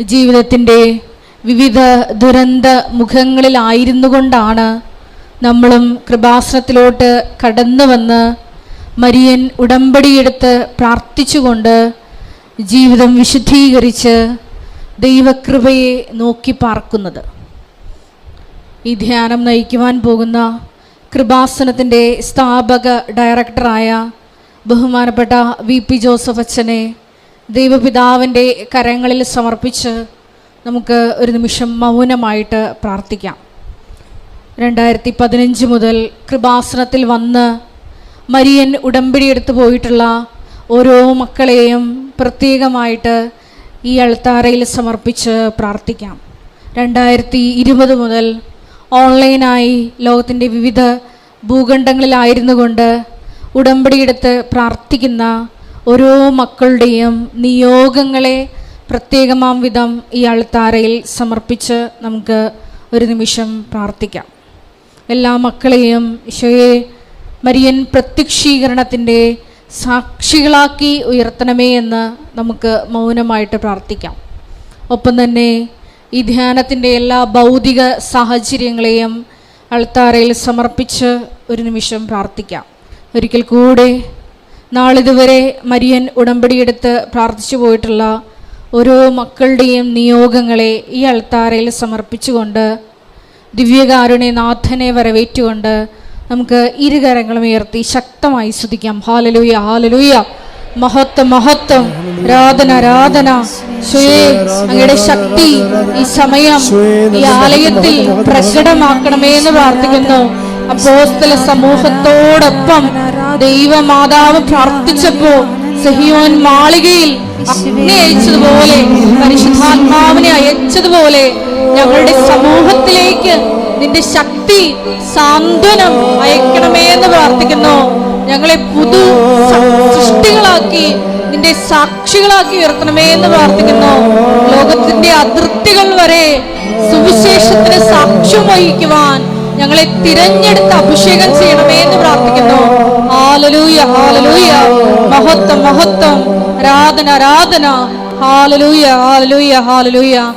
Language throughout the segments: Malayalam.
ജീവിതത്തിന്റെ വിവിധ ദുരന്ത മുഖങ്ങളിലായിരുന്നു കൊണ്ടാണ് നമ്മളും കൃപാസനത്തിലോട്ട് കടന്നു വന്ന് മരിയൻ ഉടമ്പടിയെടുത്ത് പ്രാർത്ഥിച്ചുകൊണ്ട് ജീവിതം വിശുദ്ധീകരിച്ച് ദൈവകൃപയെ നോക്കി പാർക്കുന്നത്. ഈ ധ്യാനം നയിക്കുവാൻ പോകുന്ന കൃപാസനത്തിന്റെ സ്ഥാപക ഡയറക്ടറായ ബഹുമാനപ്പെട്ട വി പി ജോസഫ് അച്ഛനെ ദൈവപിതാവിന്റെ കരങ്ങളിൽ സമർപ്പിച്ച് നമുക്ക് ഒരു നിമിഷം മൗനമായിട്ട് പ്രാർത്ഥിക്കാം. രണ്ടായിരത്തി പതിനഞ്ച് മുതൽ കൃപാസനത്തിൽ വന്ന് മരിയൻ ഉടമ്പടി എടുത്തു പോയിട്ടുള്ള ഓരോ മക്കളെയും പ്രത്യേകമായിട്ട് ഈ അൾത്താരയിൽ സമർപ്പിച്ച് പ്രാർത്ഥിക്കാം. രണ്ടായിരത്തി ഇരുപത് മുതൽ ഓൺലൈനായി ലോകത്തിന്റെ വിവിധ ഭൂഖണ്ഡങ്ങളിലായിരുന്നു കൊണ്ട് ഉടമ്പടിയെടുത്ത് പ്രാർത്ഥിക്കുന്ന ഓരോ മക്കളുടെയും നിയോഗങ്ങളെ പ്രത്യേകമാം വിധം ഈ അൾത്താരയിൽ സമർപ്പിച്ച് നമുക്ക് ഒരു നിമിഷം പ്രാർത്ഥിക്കാം. എല്ലാ മക്കളെയും ഈശോയെ മരിയൻ പ്രത്യക്ഷീകരണത്തിന്റെ സാക്ഷികളാക്കി ഉയർത്തണമേ എന്ന് നമുക്ക് മൗനമായിട്ട് പ്രാർത്ഥിക്കാം. ഒപ്പം തന്നെ ഈ ധ്യാനത്തിന്റെ എല്ലാ ഭൗതിക സാഹചര്യങ്ങളെയും അൾത്താരയിൽ സമർപ്പിച്ച് ഒരു നിമിഷം പ്രാർത്ഥിക്കാം. ഒരിക്കൽ കൂടെ നാളിതുവരെ മരിയൻ ഉടമ്പടിയെടുത്ത് പ്രാർത്ഥിച്ചു പോയിട്ടുള്ള ഓരോ മക്കളുടെയും നിയോഗങ്ങളെ ഈ അൾത്താരയിൽ സമർപ്പിച്ചുകൊണ്ട് ദിവ്യകാരുണ്യ നാഥനെ വരവേറ്റുകൊണ്ട് നമുക്ക് ഇരുകരങ്ങളും ഉയർത്തി ശക്തമായി സ്തുതിക്കാം. ഹാലലൂയ ഹാലലൂയ മഹത്വം മഹത്വം. രാധന രാധന അങ്ങയുടെ ശക്തി ഈ സമയം ഈ ആലയത്തിൽ പ്രകടമാക്കണമേ എന്ന് പ്രാർത്ഥിക്കുന്നു. അപ്പോസ്തല സമൂഹത്തോടൊപ്പം ദൈവമാതാവ് പ്രാർത്ഥിച്ചപ്പോ സഹിയോൻ മാളികയിൽ അഗ്നി അയച്ചതുപോലെ പരിശുദ്ധാത്മാവിനെ അയച്ചതുപോലെ ഞങ്ങളുടെ സമൂഹത്തിലേക്ക് നിന്റെ ശക്തി സാന്ത്വനം അയക്കണമേ എന്ന് പ്രാർത്ഥിക്കുന്നു. ഞങ്ങളെ പുതു സൃഷ്ടികളാക്കി നിന്റെ സാക്ഷികളാക്കി ഉയർത്തണമേ എന്ന് പ്രാർത്ഥിക്കുന്നു. ലോകത്തിന്റെ അതിർത്തികൾ വരെ സുവിശേഷത്തിന് സാക്ഷ്യം വഹിക്കുവാൻ ഞങ്ങളെ തിരഞ്ഞെടുത്ത് അഭിഷേകം ചെയ്യണമേ എന്ന് പ്രാർത്ഥിക്കുന്നു. ഹാലലൂയ ഹാലലൂയ. മഹത്വം മഹത്വം. ആരാധന ആരാധന. ഹാലലൂയ ഹാലലൂയ ഹാലലൂയ.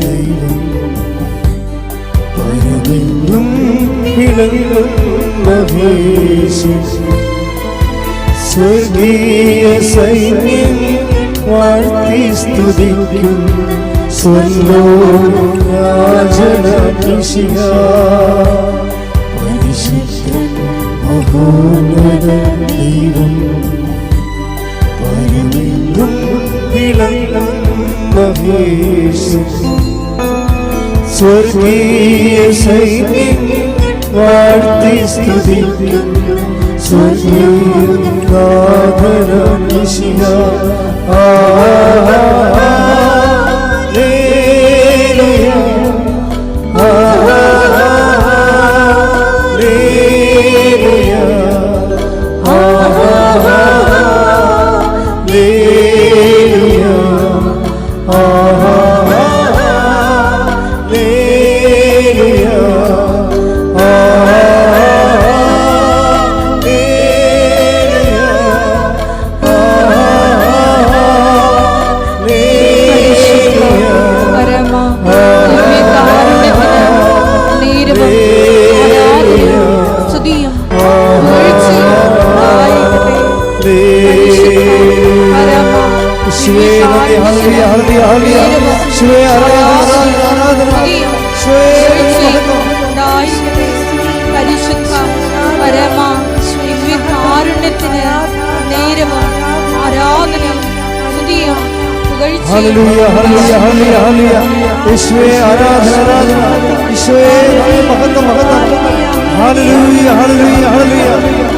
ദൈവം പരമെന്നും വിളങ്ങുന്ന യേശു. സ്വർഗീയ സൈന്യം വാഴ്ത്തി സ്തുതിക്കും. സ്വലോരാജനീഷിക പരിശുദ്ധൻ മഹോന്നത ദൈവം. പരമെന്നും വിളങ്ങുന്ന യേശു. സ്വർഗീയ സൈന്യം വാഴ്ത്തി സ്തുതിക്കും സ്വർഗീയാധരണ പരമ യേശുവേ ആരാധന ആരാധന യേശുവേ മഹത്വം മഹത്വം. ഹല്ലേലൂയ ഹല്ലേലൂയ ഹല്ലേലൂയ.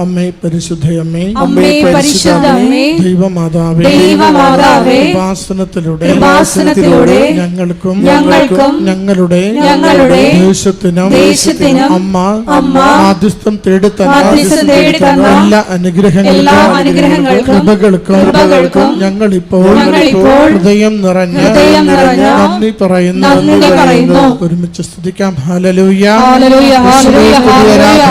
അമ്മേ പരിശുദ്ധയമ്മേ അമ്മേ. പരിശുദ്ധയമ്മേ ദൈവമാതാവേ. ദൈവമാതാവേ, കൃപാസനത്തിലൂടെ കൃപാസനത്തിലൂടെ ഞങ്ങൾക്കും ഞങ്ങൾക്കും ഞങ്ങളുടെ ഞങ്ങളുടെ ദേശത്തിനും ദേശത്തിനും അമ്മ അമ്മ തേടിത്തന്ന തേടി തന്ന എല്ലാ അനുഗ്രഹങ്ങൾക്കും എല്ലാ അനുഗ്രഹങ്ങളും കൃപകൾക്കും കൃപകൾക്കും ഞങ്ങളിപ്പോൾ ഹൃദയം നിറഞ്ഞ ഹൃദയം നിറഞ്ഞ നന്ദി പറയുന്നു. നന്ദി പറയുന്നു. ഒരുമിച്ച് സ്തുതിക്കാം. ഹല്ലേലൂയ. ഹല്ലേലൂയ, ഹല്ലേലൂയ,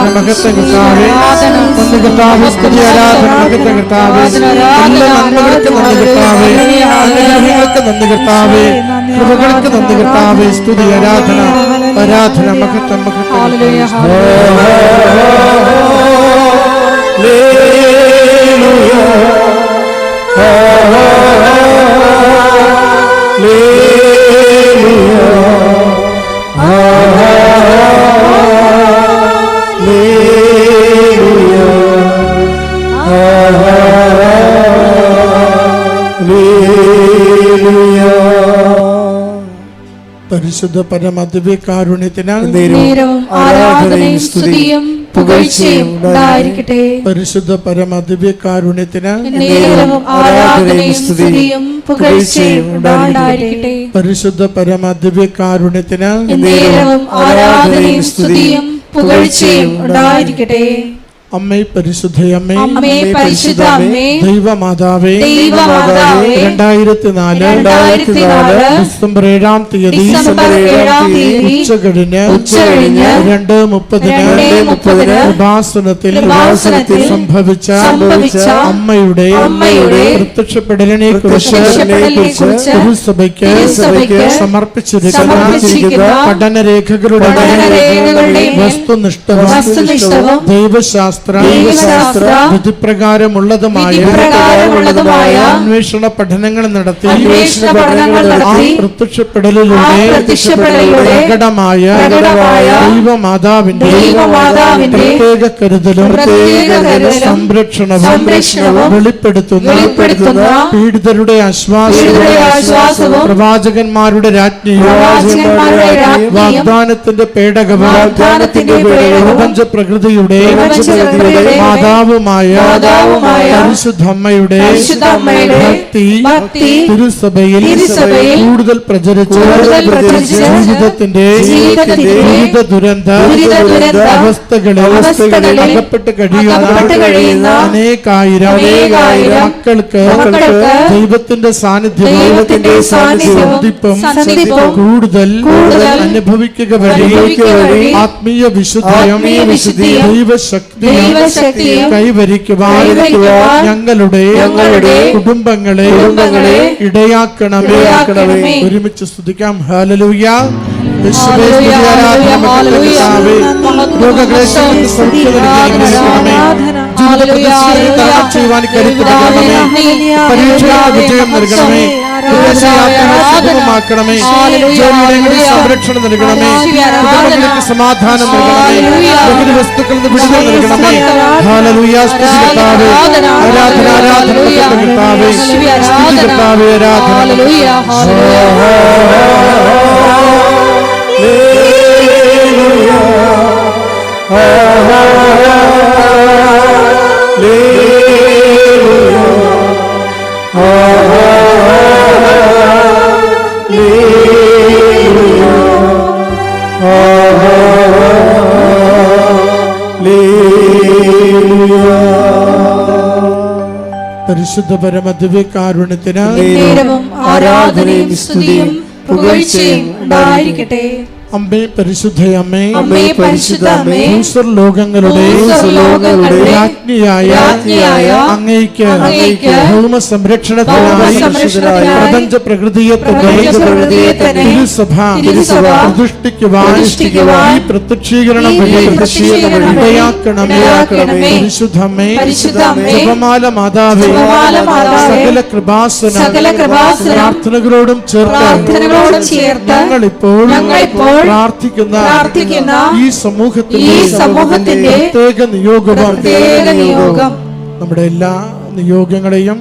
സ്തുതി, കർത്താവേ. സ്തുതി, ആരാധന, കർത്താവേ. എല്ലാ നന്മകൾക്കും നന്ദി കർത്താവേ. അനുഗ്രഹങ്ങൾക്ക് നന്ദി കർത്താവേ. കൃപകൾക്ക് നന്ദി കർത്താവേ. സ്തുതി ആരാധന ആരാധന മഹത്വം മഹത്വം. പരിശുദ്ധ പരമദിവ്യ കാരുണ്യത്തിനാൽ ആരാധനയും സ്തുതിയും പുകഴ്ചയും ഉണ്ടായിരിക്കട്ടെ. പരിശുദ്ധ പരമദിവ്യ കാരുണ്യത്തിന് നേരവും ആരാധനയും സ്തുതിയും പുകഴ്ചയും ഉണ്ടായിരിക്കട്ടെ. പരിശുദ്ധ പരമദിവ്യ കാരുണ്യത്തിന് നേരവും ആരാധനയും സ്തുതിയും പുകഴ്ചയും ഉണ്ടായിരിക്കട്ടെ. അമ്മേ പരിശുദ്ധയമ്മേ അമ്മേ. പരിശുദ്ധ അമ്മേ. ദൈവമാതാവേ. ദൈവമാതാവേ, രണ്ടായിരത്തി നാല് രണ്ടായിരത്തി നാല് ഡിസംബർ ഏഴാം തീയതി. ഡിസംബർ ഏഴാം തീയതി. ഉച്ചകഴിഞ്ഞ് ഉച്ചകഴിഞ്ഞ് രണ്ട് മുപ്പതിന് രണ്ട് മുപ്പതിന് ഉപാസനത്തിൽ ഉപാസനത്തിൽ സംഭവിച്ച സംഭവിച്ച അമ്മയുടെ അമ്മയുടെ പ്രത്യക്ഷപ്പെടലിനെ കുറിച്ച് തിരുസഭയ്ക്ക് തിരുസഭയ്ക്ക് സമർപ്പിച്ചിരിക്കുന്ന സമർപ്പിച്ചിരിക്കുന്ന പഠനരേഖകളുടെ വസ്തുനിഷ്ഠ വസ്തുനിഷ്ഠവും ദൈവശാസ്ത്ര ദൈവശാസ്ത്ര വിധിപ്രകാരമുള്ളതുമായ അന്വേഷണ പഠനങ്ങൾ നടത്തി പ്രത്യക്ഷപ്പെടലിലൂടെ പ്രകടമായ ദൈവമാതാവിന്റെ പ്രത്യേക കരുതലും സംരക്ഷണവും വെളിപ്പെടുത്തുന്ന പീഡിതരുടെ ആശ്വാസവും പ്രവാചകന്മാരുടെ രാജ്ഞിയും വാഗ്ദാനത്തിന്റെ പേടകവും പ്രപഞ്ച പ്രകൃതിയുടെ മാതാവുമായ പരിശുദ്ധമ്മയുടെ ഭക്തി തിരുസഭയിൽ കൂടുതൽ പ്രചരിച്ച് ജീവിതത്തിന്റെ ദുരിത ദുരന്ത അവസ്ഥകളെ ദുരന്ത അവസ്ഥകളിൽ അകപ്പെട്ട് കഴിയുന്ന അനേകായിരം മക്കൾക്ക് ദൈവത്തിന്റെ സാന്നിധ്യം ദൈവത്തിന്റെ സന്ധിപ്പും കൂടുതൽ അനുഭവിക്കുക വഴി ആത്മീയ വിശുദ്ധിയും ആത്മീയ വിശുദ്ധിയും ദൈവശക്തിയും കൈവരിക്കുവാൻ ഞങ്ങളുടെ ഞങ്ങളുടെ കുടുംബങ്ങളെ കുടുംബങ്ങളെ ഇടയാക്കണമേ. ഒരുമിച്ച് സ്തുതിക്കാം. ഹാലലൂയ രോഗക്ലേശം. രോഗക്ലേശങ്ങൾക്ക് സൗഖ്യം നൽകി അനുഗ്രഹിക്കണമേ. ജീവിത പ്രതിസന്ധിയെ തരണം ചെയ്യുവാൻ കരുത്ത് നൽകണമേ പരീക്ഷകൾക്ക് വിജയം നൽകണമേ വിദേശയാത്രകളെ സുഗമമാക്കണമേ ജോലിയിടങ്ങളിൽ സംരക്ഷണം നൽകണമേ കുടുംബങ്ങൾക്ക് സമാധാനം നൽകണമേ പ്രകൃതി വസ്തുക്കളിൽ നിന്ന് വിടുതൽ നൽകണമേ ഹാലലൂയ സ്തുതി കർത്താവേ ആരാധന ആരാധന മഹത്വം കർത്താവേ സ്തുതി കർത്താവേ ആരാധന ഹല്ലേലൂയ, ഹല്ലേലൂയ. Hallelujah. പരിശുദ്ധ പരമദിവ്യ ആരാധനയും സ്തുതിയും പുകഴ്ചയും ഉണ്ടായിരിക്കട്ടെ. അമ്മേ പരിശുദ്ധ അമ്മേ. അമ്മേ പരിശുദ്ധ അമ്മേ. ഭൂസ്വർ ലോകങ്ങളുടെ രാജ്ഞിയായ അങ്ങയ്ക്ക് ഭൗമ സംരക്ഷണത്തിനായി പ്രപഞ്ച പ്രകൃതിയെ തന്നെ തിരുസഭ പ്രതിഷ്ഠിക്കുവാൻ ഈ പ്രത്യക്ഷീകരണം ഇടയാക്കണമേ. പരിശുദ്ധമ്മേ, ജപമാല മാതാവേ. സകല കൃപാസന പ്രാർത്ഥനകളോടും ചേർത്ത് ഞങ്ങളിപ്പോൾ ഞങ്ങളിപ്പോൾ പ്രാർത്ഥിക്കുന്ന പ്രാർത്ഥിക്കുന്ന ഈ സമൂഹത്തിന്റെ ഈ സമൂഹത്തിന്റെ പ്രത്യേക നിയോഗമാണ് പ്രത്യേക നിയോഗം. നമ്മുടെ എല്ലാ നിയോഗങ്ങളെയും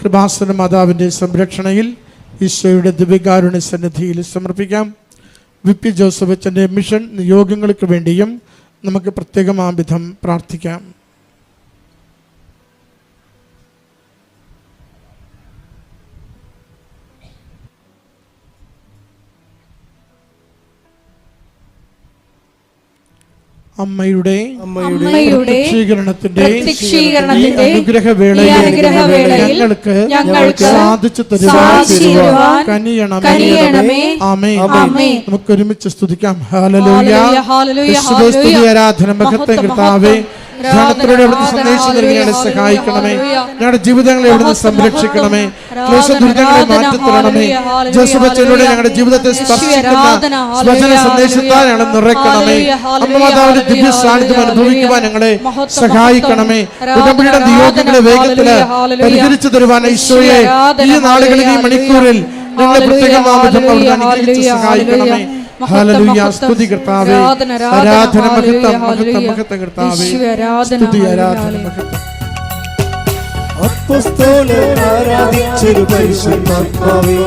കൃപാസന മാതാവിന്റെ സംരക്ഷണയിൽ ഈശോയുടെ ദിവ്യകാരുണ്യ സന്നിധിയിൽ സമർപ്പിക്കാം. വി പി ജോസഫ് അച്ഛന്റെ മിഷൻ നിയോഗങ്ങൾക്ക് വേണ്ടിയും നമുക്ക് പ്രത്യേകമാവിധം പ്രാർത്ഥിക്കാം. അമ്മയുടെ അമ്മയുടെ പ്രത്യക്ഷീകരണത്തിന്റെ അനുഗ്രഹവേളയിൽ ഞങ്ങൾക്ക് സാധിച്ചു തരുവാൻ കനിയണമേ കനിയണമേ. ആമേ ആമേൻ. നമുക്ക് ഒരുമിച്ച് സ്തുതിക്കാം ഹാലലൂയ. ആരാധന മഹത്വം മഹത്വം, കർത്താവേ. ധ്യാനത്തിലൂടെ അവിടുത്തെ സന്ദേശം നൽകിയാണ് സഹായിക്കണമേ ഞങ്ങളുടെ ജീവിതങ്ങളെ അവിടുന്ന് സംരക്ഷിക്കണമേ. ക്ലേശ ദുരിതങ്ങളെ മാറ്റി തരണമേ ഹല്ലേലൂയ. ഞങ്ങളുടെ ജീവിതത്തെ സ്പർശിക്കുന്ന ആരാധന, വചന ഹല്ലേലൂയ, സന്ദേശത്താൽ ഞങ്ങൾ നിറയ്ക്കണമേ ഹല്ലേലൂയ, അമ്മ ഹല്ലേലൂയ, മാതാവിന്റെ ദിവ്യ സാന്നിധ്യം അനുഭവിക്കുവാൻ ഞങ്ങളെ സഹായിക്കണമേ. ഉടമ്പടിയുടെ നിയോഗങ്ങളെ ഹല്ലേലൂയ. പരിഹരിച്ചു തരുവാൻ ഈശോയെ ഈ നാളുകളിൽ ഈ മണിക്കൂറിൽ ഞങ്ങളെ പ്രത്യേകം ഹല്ലേലൂയ, അനുഗ്രഹിച്ച് സഹായിക്കണമേ. സ്തുതി കർത്താവേ. ആരാധന, മഹത്വം മഹത്വം മഹത്വം കർത്താവേ. ആരാധന, സ്തുതി ആരാധന. മഹത്വം. അപ്പസ്തോലൻ ആരാധിച്ചൊരു പരിശുദ്ധാത്മാവേ.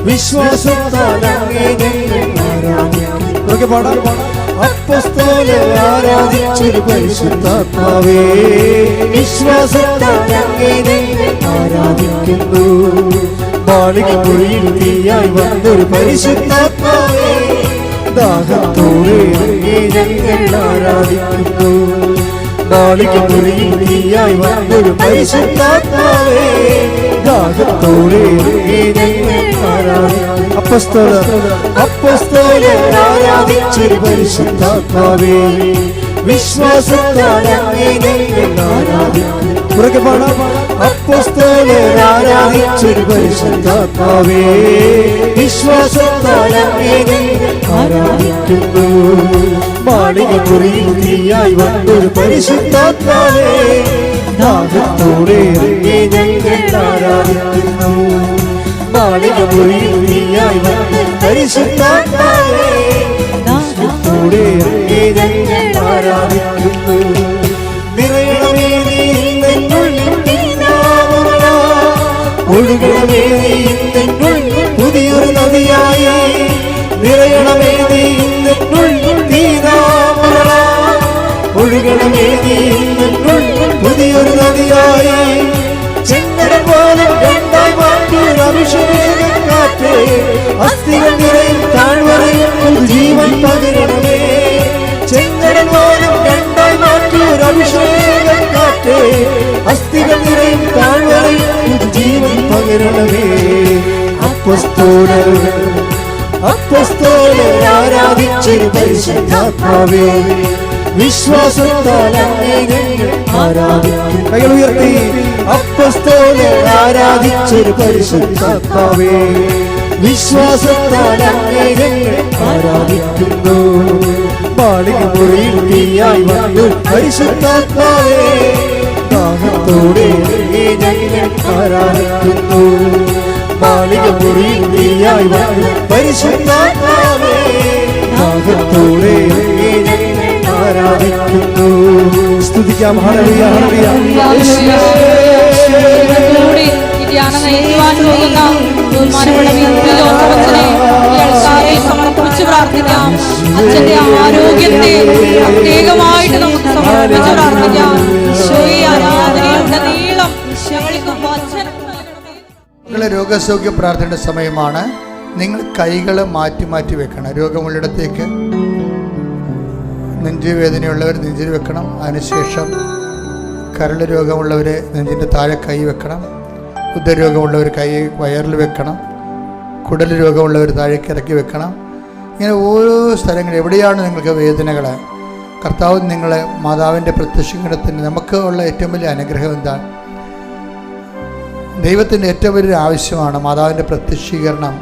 വിശ്വാസത്താൽ അങ്ങേ ഞങ്ങൾ പാടാം. അപ്പസ്തോലൻ ആരാധിച്ചൊരു പരിശുദ്ധാത്മാവേ വിശ്വാസത്താൽ അങ്ങേ ഞങ്ങൾ ആരാധിക്കുന്നു. മാളികപ്പുഴയിൽ തീയായി വന്നൊരു പരിശുദ്ധാത്മാവേ ദാഹത്തോടെ അങ്ങേ ഞങ്ങൾ ആരാധിക്കുന്നു. മാളികപ്പുഴയിൽ തീയായി വന്നൊരു പരിശുദ്ധാത്മാവേ ദാഹത്തോടെ ആരാധിക്കുന്നു. അപ്പസ്തോല അപ്പസ്തോല ആരാധിച്ചൊരു പരിശുദ്ധാത്മാവേ. വിശ്വാസത്താൽ ഉറക്കെ പാടാം. അപ്പസ്തോലർ ആരാധിച്ചൊരു പരിശുദ്ധാത്മാവേ. വിശ്വാസത്താൽ ആരാധിക്കുന്നു. മാളികപ്പുറയിൽ തീയായി വന്നൊരു പരിശുദ്ധാത്മാവേ. ദാഹത്തോടെ ഞങ്ങൾ ആരാധിക്കുന്നു. മാളികപ്പുറയിൽ തീയായി വന്നൊരു പരിശുദ്ധാത്മാവേ ദാഹത്തോടെ അങ്ങേ ഞങ്ങൾ ആരാധിക്കുന്നു? അപ്പസ്തോലർ അപ്പസ്തോലർ ആരാധിച്ചൊരു പരിശുദ്ധാത്മാവേ വിശ്വാസത്താൽ കൈകൾ ഉയർത്തി അപ്പസ്തോലെ ആരാധിച്ചൊരു പരിശുദ്ധാത്മാവേ വിശ്വാസത്താൽ ആരാധിക്കുന്നു. മാളികപ്പുറയിൽ തീയായി വന്നു പരിശുദ്ധാത്മാവേ അങ്ങേ ഞങ്ങൾ മുറിയിൽ നീയായി വന്നു. പരിശുദ്ധാത്മാവേ ദാഹത്തോടെ ആരാധിക്കുന്നു. സ്തുതിക്കാം. ഹരളിയ ഹരളിയ ധ്യാനം നയിക്കുവാൻ പോകുന്ന ബഹുമാനപ്പെട്ട സമർപ്പിച്ച് പ്രാർത്ഥിക്കാം അച്ഛന്റെ ആരോഗ്യത്തെ പ്രത്യേകമായിട്ട് നമുക്ക് സമർപ്പിച്ച് പ്രാർത്ഥിക്കാം. നിങ്ങളെ രോഗസൗഖ്യ പ്രാർത്ഥനയുടെ സമയമാണ്. നിങ്ങൾ കൈകൾ മാറ്റി മാറ്റി വെക്കണം. രോഗമുള്ളിടത്തേക്ക് നെഞ്ചുവേദനയുള്ളവർ നെഞ്ചിൽ വെക്കണം. അതിനുശേഷം കരൾ രോഗമുള്ളവർ നെഞ്ചിന്റെ താഴെ കൈ വെക്കണം. ഉദരരോഗമുള്ളവർ കൈ വയറിൽ വെക്കണം. കുടൽ രോഗമുള്ളവർ താഴേക്ക് ഇറക്കി വെക്കണം. ഇങ്ങനെ ഓരോ സ്ഥലങ്ങൾ എവിടെയാണ് നിങ്ങൾക്ക് വേദനകൾ കർത്താവ് നിങ്ങളെ മാതാവിന്റെ പ്രത്യക്ഷീകരണത്തിന് നമുക്ക് ഉള്ള ഏറ്റവും വലിയ അനുഗ്രഹം എന്താണ്? ദൈവത്തിന്റെ ഏറ്റവും വലിയൊരു ആവശ്യമാണ് മാതാവിന്റെ പ്രത്യക്ഷീകരണം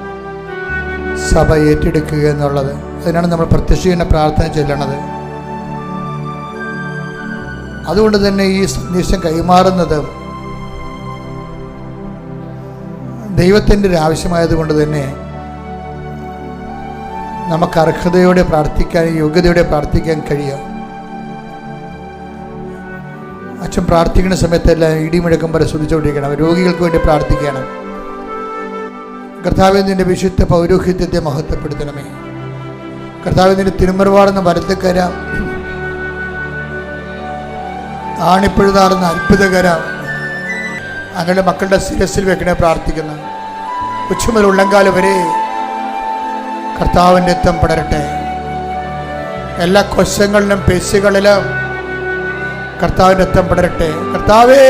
സഭ ഏറ്റെടുക്കുക എന്നുള്ളത്. അതിനാണ് നമ്മൾ പ്രത്യക്ഷീകരണ പ്രാർത്ഥന ചെല്ലണത്. അതുകൊണ്ട് തന്നെ ഈ സന്ദേശം കൈമാറുന്നത് ദൈവത്തിന്റെ ഒരു ആവശ്യമായതുകൊണ്ട് തന്നെ നമുക്ക് അർഹതയോടെ പ്രാർത്ഥിക്കാൻ യോഗ്യതയോടെ പ്രാർത്ഥിക്കാൻ കഴിയും. അച്ഛൻ പ്രാർത്ഥിക്കുന്ന സമയത്തെല്ലാം ഇടിമുഴക്കം വരെ ശ്രദ്ധിച്ചുകൊണ്ടിരിക്കണം. രോഗികൾക്ക് വേണ്ടി പ്രാർത്ഥിക്കണം. കർത്താവിന്റെ വിശുദ്ധ പൗരോഹിത്യത്തെ മഹത്വപ്പെടുത്തണമേ. കർത്താവിന്റെ നിന്റെ തിരുമറുപാടെന്ന വരത്തക്കര ആണിപ്പഴുതാറുന്ന അത്ഭുതകര അങ്ങനെ മക്കളുടെ ശിരസിൽ വെക്കണേ പ്രാർത്ഥിക്കുന്നു. ഉച്ചമുതൽ ഉള്ളങ്കാൽ വരെ കർത്താവിന്റെ എത്തം പടരട്ടെ. എല്ലാ കൊശങ്ങളിലും പേശികളിലും കർത്താവിന്റെ രക്തം പടരട്ടെ. കർത്താവേ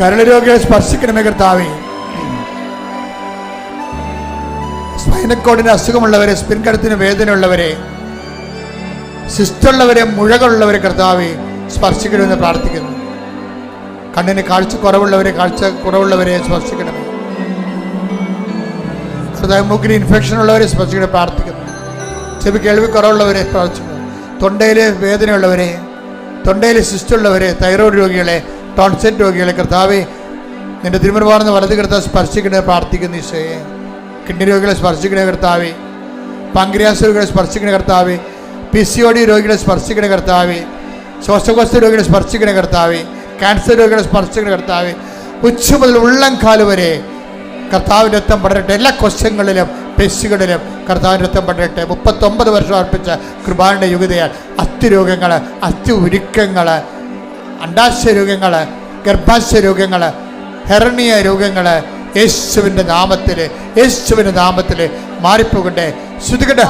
കരൾ സ്പർശിക്കണമേ കർത്താവേ. സ്പൈനക്കോടിന് അസുഖമുള്ളവരെ സ്പിൻകടത്തിന് വേദനയുള്ളവരെ സിസ്റ്റുള്ളവരെ മുഴകളുള്ളവരെ കർത്താവെ സ്പർശിക്കണമെന്ന് പ്രാർത്ഥിക്കുന്നു. കണ്ണിന് കാഴ്ച കുറവുള്ളവരെ കാഴ്ച കുറവുള്ളവരെ സ്പർശിക്കണമേ. കർത്താവ് മൂക്കിന് ഇൻഫെക്ഷൻ ഉള്ളവരെ സ്പർശിക്കണം പ്രാർത്ഥിക്കുന്നു. ചെവി കേൾവി കുറവുള്ളവരെ പ്രാർത്ഥിക്കുന്നു. തൊണ്ടയിൽ വേദനയുള്ളവരെ തൊണ്ടയിൽ സിസ്റ്റുള്ളവരെ തൈറോയ്ഡ് രോഗികളെ ടോൺസെറ്റ് രോഗികളെ കർത്താവെ നിന്റെ തിരുമറുപാടുന്ന വലത് കർത്താവ് സ്പർശിക്കണേ പ്രാർത്ഥിക്കുന്ന ഈശോയെ. കിഡ്നി രോഗികളെ സ്പർശിക്കണേ കർത്താവെ. പാങ്ക്രിയാസ് രോഗികളെ സ്പർശിക്കണ കർത്താവെ. പി സി ഒ ഡി രോഗികളെ സ്പർശിക്കണ കർത്താവെ. ശ്വാസകോശ രോഗികളെ സ്പർശിക്കണ കർത്താവെ. ക്യാൻസർ രോഗികളെ സ്പർശിക്കണ കർത്താവെ. ഉച്ച മുതൽ ഉള്ളംകാൽ വരെ കർത്താവിന്റെ എത്തം പടരട്ടെ. എല്ലാ കൊശങ്ങളിലും പെശുകളിലും കർത്താവിന്റെ രക്തം പടരട്ടെ. മുപ്പത്തൊമ്പത് വർഷം അർപ്പിച്ച കൃപാണിന്റെ യുഗതയാൽ അസ്ഥിരോഗങ്ങൾ അസ്ഥി ഉരുക്കങ്ങൾ അണ്ടാശയ രോഗങ്ങൾ ഗർഭാശയ രോഗങ്ങൾ ഹെർണിയ രോഗങ്ങൾ യേശുവിന്റെ നാമത്തിൽ യേശുവിന്റെ നാമത്തിൽ മാറിപ്പോകട്ടെ. ശ്രുതികളുടെ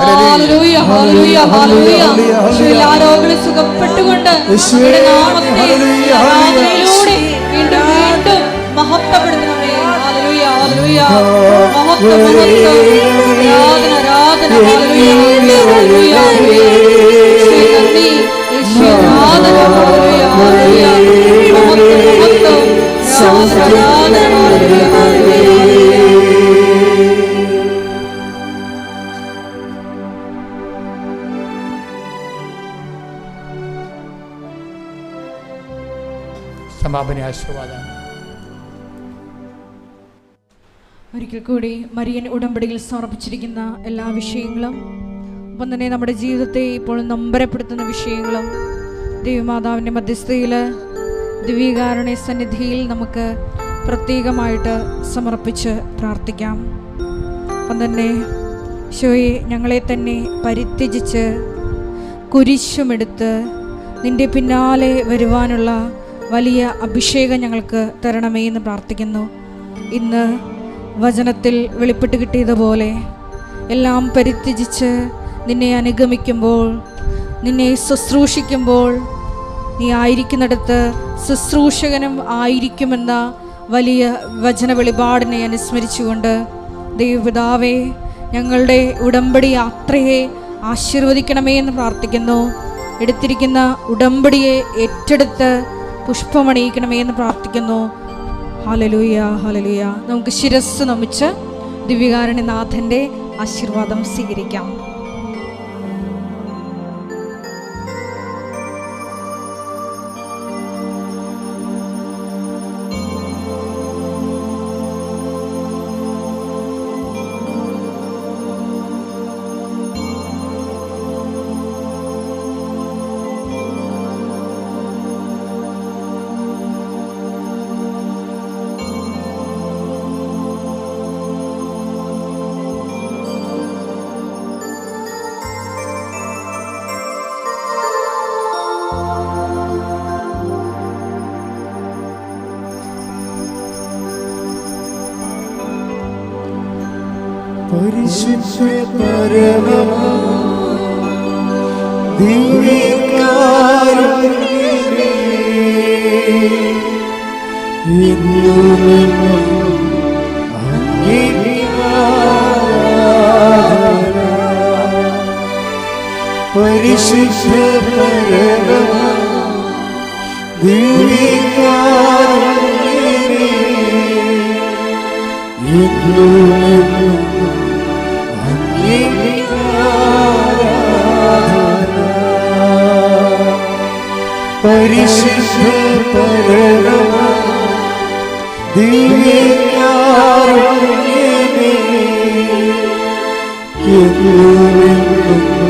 സുഖപ്പെട്ടുകൊണ്ട് മഹത്വപ്പെടുത്തണമേ സമാപന ആശീർവാദം ഒരിക്കൽ കൂടി മരിയൻ ഉടമ്പടിയിൽ സമർപ്പിച്ചിരിക്കുന്ന എല്ലാ വിഷയങ്ങളും ഒപ്പം തന്നെ നമ്മുടെ ജീവിതത്തെ ഇപ്പോൾ നമ്പരപ്പെടുത്തുന്ന വിഷയങ്ങളും ദേവിമാതാവിന്റെ മധ്യസ്ഥയിൽ ദിവ്യകാരുണ്യ സന്നിധിയിൽ നമുക്ക് പ്രത്യേകമായിട്ട് സമർപ്പിച്ച് പ്രാർത്ഥിക്കാം. ഒപ്പം തന്നെ ശോയെ ഞങ്ങളെ തന്നെ പരിത്യജിച്ച് കുരിശുമെടുത്ത് നിന്റെ പിന്നാലെ വരുവാനുള്ള വലിയ അഭിഷേകം ഞങ്ങൾക്ക് തരണമേ എന്ന് പ്രാർത്ഥിക്കുന്നു. ഇന്ന് വചനത്തിൽ വെളിപ്പെട്ട് കിട്ടിയതുപോലെ എല്ലാം പരിത്യജിച്ച് നിന്നെ അനുഗമിക്കുമ്പോൾ നിന്നെ ശുശ്രൂഷിക്കുമ്പോൾ നീ ആയിരിക്കുന്നിടത്ത് ശുശ്രൂഷകനും ആയിരിക്കുമെന്ന വലിയ വചന വെളിപാടിനെ അനുസ്മരിച്ചുകൊണ്ട് ദൈവപിതാവേ ഞങ്ങളുടെ ഉടമ്പടി യാത്രയെ ആശീർവദിക്കണമേ എന്ന് പ്രാർത്ഥിക്കുന്നു. എടുത്തിരിക്കുന്ന ഉടമ്പടിയെ ഏറ്റെടുത്ത് പുഷ്പമണിയിക്കണമേ എന്ന് പ്രാർത്ഥിക്കുന്നു. ഹലലൂയ ഹലലൂയ നമുക്ക് ശിരസ് നമിച്ച് ദിവ്യകാരുണ്യനാഥന്റെ ആശീർവാദം സ്വീകരിക്കാം. പക്ഷേ പരമമാ ദിവ്യകാരുണ്യമേ പരിശുദ്ധ പരമ ദിവ്യകാരുണ്യമേ എന്നും പരിശുദ്ധ പരമ ദിവ്യാരുണ്യമേ എന്നും